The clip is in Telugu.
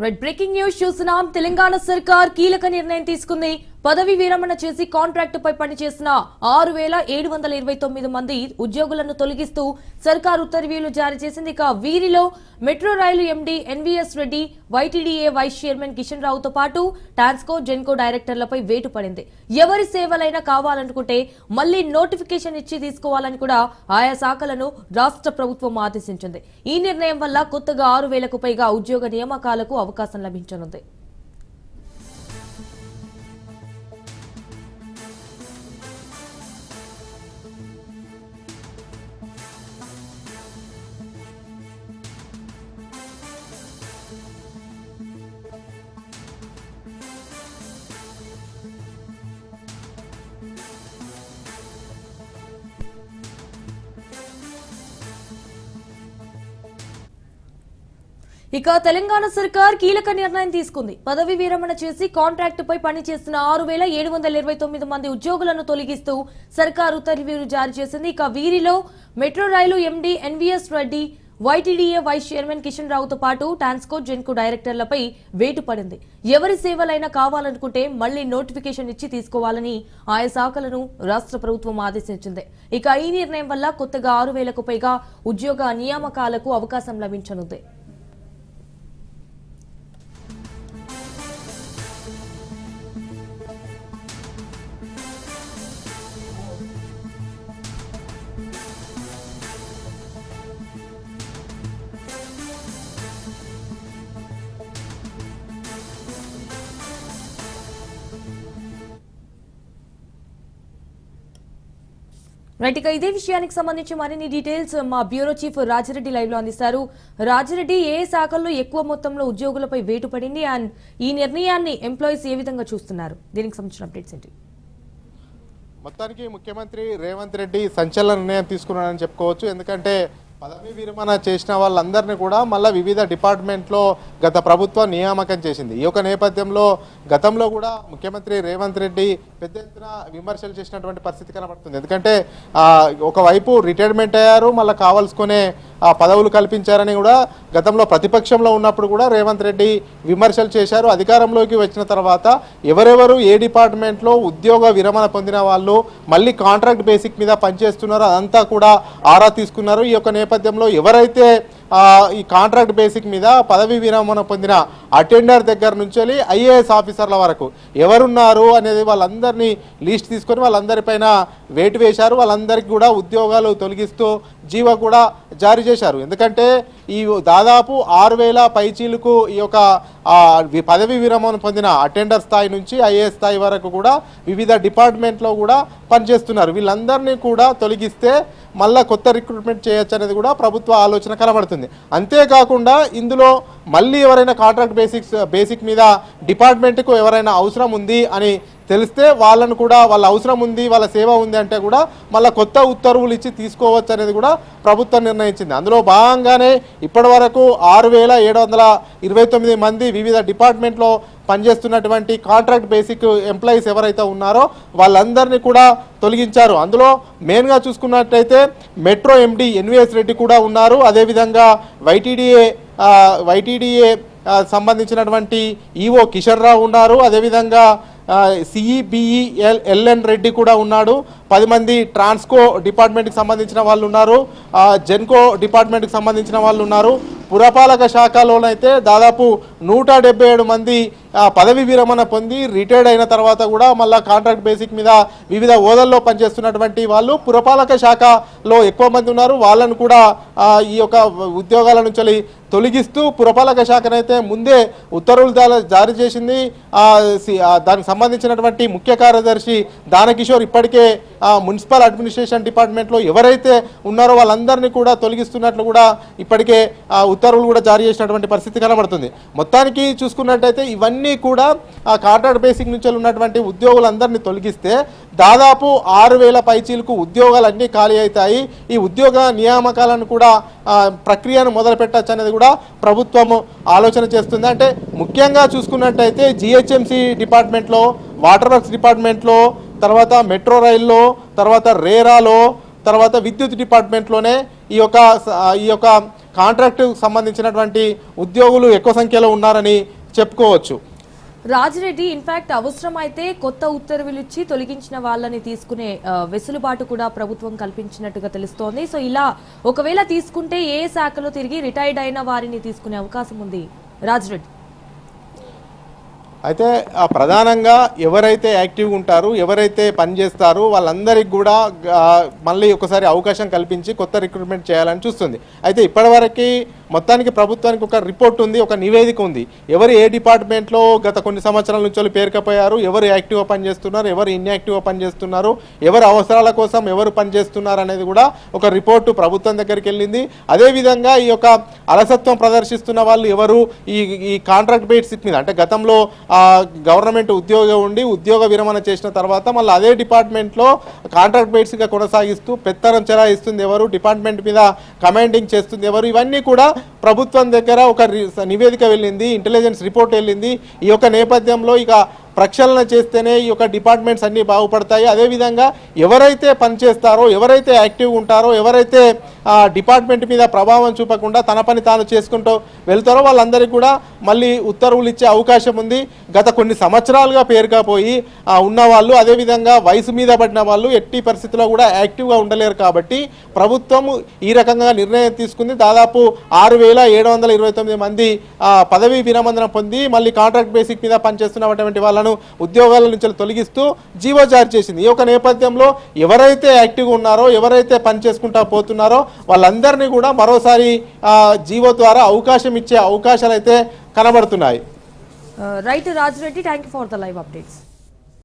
రైట్ బ్రేకింగ్ న్యూస్ చూస్తున్నాం. తెలంగాణ సర్కార్ కీలక నిర్ణయం తీసుకుంది. పదవి విరమణ చేసి కాంట్రాక్టు పై పనిచేసిన ఆరు వేల ఏడు వందల ఇరవై తొమ్మిది మంది ఉద్యోగులను తొలగిస్తూ సర్కార్ ఉత్తర్వులు జారీ చేసింది. ఇక వీరిలో మెట్రో రైలు MD NVS Reddy YTDA vice chairman Kishan రావుతో పాటు టాన్స్కో జెన్కో డైరెక్టర్లపై వేటు పడింది. ఎవరి సేవలైనా కావాలనుకుంటే మళ్ళీ నోటిఫికేషన్ ఇచ్చి తీసుకోవాలని కూడా ఆయా శాఖలను రాష్ట్ర ప్రభుత్వం ఆదేశించింది. ఈ నిర్ణయం వల్ల కొత్తగా ఆరు వేలకు పైగా ఉద్యోగ నియామకాలకు అవకాశం లభించనుంది. ఇక తెలంగాణ సర్కార్ కీలక నిర్ణయం తీసుకుంది. పదవి విరమణ చేసి కాంట్రాక్టుపై పనిచేస్తున్న ఆరు వేల ఏడు వందల ఇరవై తొమ్మిది మంది ఉద్యోగులను తొలగిస్తూ సర్కార్ ఉత్తర్వులు జారీ చేసింది. ఇక వీరిలో మెట్రో రైలు MD NVS Reddy YTDA vice chairman Kishan రావుతో పాటు టాన్స్కో జెన్కు డైరెక్టర్లపై వేటు పడింది. ఎవరి సేవలైనా కావాలనుకుంటే మళ్ళీ నోటిఫికేషన్ ఇచ్చి తీసుకోవాలని ఆయా శాఖలను రాష్ట్ర ప్రభుత్వం ఆదేశించింది. ఇక ఈ నిర్ణయం వల్ల కొత్తగా ఆరు వేలకు పైగా ఉద్యోగ నియామకాలకు అవకాశం లభించనుంది. రైట్ ఇక ఇదే విషయానికి సంబంధించి మరిన్ని డీటెయిల్స్ మా బ్యూరో చీఫ్ రాజిరెడ్డి లైవ్లో అందిస్తారు. రాజిరెడ్డి ఏ శాఖల్లో ఎక్కువ మొత్తంలో ఉద్యోగులపై వేటు పడింది? అండ్ ఈ నిర్ణయాన్ని ఎంప్లాయీస్ ఏ విధంగా చూస్తున్నారు? దీనికి సంబంధించిన అప్డేట్స్ ఏంటి? మొత్తానికి ముఖ్యమంత్రి రేవంత్ రెడ్డి సంచలన నిర్ణయం తీసుకున్నారని చెప్పుకోవచ్చు. ఎందుకంటే పదవీ విరమణ చేసిన వాళ్ళందరినీ కూడా మళ్ళీ వివిధ డిపార్ట్మెంట్లో గత ప్రభుత్వం నియామకం చేసింది. ఈ యొక్క నేపథ్యంలో గతంలో కూడా ముఖ్యమంత్రి రేవంత్ రెడ్డి పెద్ద ఎత్తున విమర్శలు చేసినటువంటి పరిస్థితి కనబడుతుంది. ఎందుకంటే ఒకవైపు రిటైర్మెంట్ అయ్యారు మళ్ళీ కావాల్సుకునే ఆ పదవులు కల్పించారని కూడా గతంలో ప్రతిపక్షంలో ఉన్నప్పుడు కూడా రేవంత్ రెడ్డి విమర్శలు చేశారు. అధికారంలోకి వచ్చిన తర్వాత ఎవరెవరు ఏ డిపార్ట్మెంట్లో ఉద్యోగ విరమణ పొందిన వాళ్ళు మళ్ళీ కాంట్రాక్ట్ బేసిక్ మీద పనిచేస్తున్నారో అదంతా కూడా ఆరా తీసుకున్నారు. ఈ యొక్క నేపథ్యంలో ఎవరైతే ఈ కాంట్రాక్ట్ బేసిక్ మీద పదవి విరమణ పొందిన అటెండర్ దగ్గర నుంచి వెళ్ళి ఐఏఎస్ ఆఫీసర్ల వరకు ఎవరున్నారు అనేది వాళ్ళందరినీ లిస్ట్ తీసుకొని వాళ్ళందరిపైన వేటు వేశారు. వాళ్ళందరికీ కూడా ఉద్యోగాలు తొలగిస్తూ జీవో కూడా జారీ చేశారు. ఎందుకంటే ఈ దాదాపు ఆరు వేల పైచీలకు ఈ యొక్క పదవి విరమణ పొందిన అటెండర్ స్థాయి నుంచి ఐఏఎస్ స్థాయి వరకు కూడా వివిధ డిపార్ట్మెంట్లో కూడా పనిచేస్తున్నారు. వీళ్ళందరినీ కూడా తొలగిస్తే మళ్ళా కొత్త రిక్రూట్మెంట్ చేయొచ్చు అనేది కూడా ప్రభుత్వ ఆలోచన కనబడుతుంది. అంతేకాకుండా ఇందులో మళ్ళీ ఎవరైనా కాంట్రాక్ట్ బేసిక్స్ బేసిక్ మీద డిపార్ట్మెంట్కు ఎవరైనా అవసరం ఉంది అని తెలిస్తే వాళ్ళను కూడా వాళ్ళ అవసరం ఉంది వాళ్ళ సేవ ఉంది అంటే కూడా మళ్ళీ కొత్త ఉత్తర్వులు ఇచ్చి తీసుకోవచ్చు అనేది కూడా ప్రభుత్వం నిర్ణయించింది. అందులో భాగంగానే ఇప్పటి వరకు ఆరు వేల ఏడు వందల ఇరవై తొమ్మిది మంది వివిధ డిపార్ట్మెంట్లో పనిచేస్తున్నటువంటి కాంట్రాక్ట్ బేసిక్ ఎంప్లాయీస్ ఎవరైతే ఉన్నారో వాళ్ళందరినీ కూడా తొలగించారు. అందులో మెయిన్గా చూసుకున్నట్టయితే మెట్రో ఎండి ఎన్విఎస్ రెడ్డి కూడా ఉన్నారు. అదేవిధంగా వైటీడీఏ వైటీడీఏ సంబంధించినటువంటి ఈఓ కిషన్ రావు ఉన్నారు. అదేవిధంగా సిఈబిఈ ఎల్ ఎల్ఎన్ రెడ్డి కూడా ఉన్నాడు. పది మంది ట్రాన్స్కో డిపార్ట్మెంట్కి సంబంధించిన వాళ్ళు ఉన్నారు. జెన్కో డిపార్ట్మెంట్కి సంబంధించిన వాళ్ళు ఉన్నారు. పురపాలక శాఖలోనైతే దాదాపు నూట ఏడు మంది పదవి విరమణ పొంది రిటైర్డ్ అయిన తర్వాత కూడా మళ్ళీ కాంట్రాక్ట్ బేసిక్ మీద వివిధ హోదాల్లో పనిచేస్తున్నటువంటి వాళ్ళు పురపాలక శాఖలో ఎక్కువ మంది ఉన్నారు. వాళ్ళను కూడా ఈ యొక్క ఉద్యోగాల నుంచి తొలగిస్తూ పురపాలక శాఖనైతే ముందే ఉత్తర్వులు జారీ చేసింది. సి- దానికి సంబంధించినటువంటి ముఖ్య కార్యదర్శి దానకిషోర్ ఇప్పటికే మున్సిపల్ అడ్మినిస్ట్రేషన్ డిపార్ట్మెంట్లో ఎవరైతే ఉన్నారో వాళ్ళందరినీ కూడా తొలగిస్తున్నట్లు కూడా ఇప్పటికే ఆ, ఉత్తర్వులు కూడా జారీ చేసినటువంటి పరిస్థితి కనబడుతుంది. మొత్తానికి చూసుకున్నట్టయితే ఇవన్నీ కూడా ఆ కాంట్రాక్ట్ బేసిక్ నుంచి ఉన్నటువంటి ఉద్యోగులందరినీ తొలగిస్తే దాదాపు ఆరు వేల పైచీలకు ఉద్యోగాలన్నీ ఖాళీ అవుతాయి. ఈ ఉద్యోగ నియామకాలను కూడా ప్రక్రియను మొదలుపెట్టచ్చు అనేది కూడా ప్రభుత్వము ఆలోచన చేస్తుంది. అంటే ముఖ్యంగా చూసుకున్నట్టయితే జిహెచ్ఎంసి డిపార్ట్మెంట్లో వాటర్ వర్క్స్ డిపార్ట్మెంట్లో తర్వాత మెట్రో రైల్లో తర్వాత రేరాలో తర్వాత విద్యుత్ డిపార్ట్మెంట్లోనే ఈ యొక్క ఈ యొక్క కాంట్రాక్టు సంబంధించినటువంటి ఉద్యోగులు ఎక్కువ సంఖ్యలో ఉన్నారని చెప్పుకోవచ్చు. రాజిరెడ్డి ఇన్ఫాక్ట్ అవసరమైతే కొత్త ఉత్తర్వులు ఇచ్చి తొలగించిన వాళ్ళని తీసుకునే వెసులుబాటు కూడా ప్రభుత్వం కల్పించినట్టుగా తెలుస్తోంది. సో ఇలా ఒకవేళ తీసుకుంటే ఏ శాఖలో తిరిగి రిటైర్డ్ అయిన వారిని తీసుకునే అవకాశం ఉంది రాజిరెడ్డి? అయితే ఆ, ప్రధానంగా ఎవరైతే యాక్టివ్గా ఉంటారు ఎవరైతే పనిచేస్తారో వాళ్ళందరికీ కూడా మళ్ళీ ఒకసారి అవకాశం కల్పించి కొత్త రిక్రూట్మెంట్ చేయాలని చూస్తుంది. అయితే ఇప్పటివరకు మొత్తానికి ప్రభుత్వానికి ఒక రిపోర్ట్ ఉంది ఒక నివేదిక ఉంది. ఎవరు ఏ డిపార్ట్మెంట్లో గత కొన్ని సంవత్సరాల నుంచి వాళ్ళు పేరుకపోయారు ఎవరు యాక్టివ్గా పనిచేస్తున్నారు ఎవరు ఇన్యాక్టివ్గా పనిచేస్తున్నారు ఎవరు అవసరాల కోసం ఎవరు పనిచేస్తున్నారు అనేది కూడా ఒక రిపోర్టు ప్రభుత్వం దగ్గరికి వెళ్ళింది. అదేవిధంగా ఈ యొక్క అలసత్వం ప్రదర్శిస్తున్న వాళ్ళు ఎవరు? ఈ ఈ కాంట్రాక్ట్ బేసిక్ మీద అంటే గతంలో గవర్నమెంట్ ఉద్యోగం ఉండి ఉద్యోగ విరమణ చేసిన తర్వాత మళ్ళీ అదే డిపార్ట్మెంట్లో కాంట్రాక్ట్ బేసిక్గా కొనసాగిస్తూ పెత్తనం చెలాయిస్తుంది ఎవరు డిపార్ట్మెంట్ మీద కమాండింగ్ చేస్తుంది ఎవరు ఇవన్నీ కూడా ప్రభుత్వం దగ్గర ఒక రి- నివేదిక వెళ్ళింది ఇంటెలిజెన్స్ రిపోర్ట్ వెళ్ళింది. ఈ యొక్క నేపథ్యంలో ఇక ప్రక్షాళన చేస్తేనే ఈ యొక్క డిపార్ట్మెంట్స్ అన్నీ బాగుపడతాయి. అదేవిధంగా ఎవరైతే పనిచేస్తారో ఎవరైతే యాక్టివ్ ఉంటారో ఎవరైతే డిపార్ట్మెంట్ మీద ప్రభావం చూపకుండా తన పని తాను చేసుకుంటూ వెళ్తారో వాళ్ళందరికీ కూడా మళ్ళీ ఉత్తర్వులు ఇచ్చే అవకాశం ఉంది. గత కొన్ని సంవత్సరాలుగా పేరుకపోయి ఉన్నవాళ్ళు అదేవిధంగా వయసు మీద పడిన వాళ్ళు ఎట్టి పరిస్థితిలో కూడా యాక్టివ్గా ఉండలేరు కాబట్టి ప్రభుత్వం ఈ రకంగా నిర్ణయం తీసుకుంది. దాదాపు ఆరు వేల ఏడు వందల ఇరవై తొమ్మిది మంది పదవీ విరమణ పొంది మళ్ళీ కాంట్రాక్ట్ బేసిక్ మీద పనిచేస్తున్నటువంటి వాళ్ళను ఉద్యోగాల నుంచి తొలగిస్తూ జీవో జారీ చేసింది. ఈ యొక్క నేపథ్యంలో ఎవరైతే యాక్టివ్గా ఉన్నారో ఎవరైతే పని చేసుకుంటా పోతున్నారో వాళ్ళందరినీ కూడా మరోసారి జీవో ద్వారా అవకాశం ఇచ్చే అవకాశాలు అయితే కనబడుతున్నాయి right Rajireddy thank you for the live updates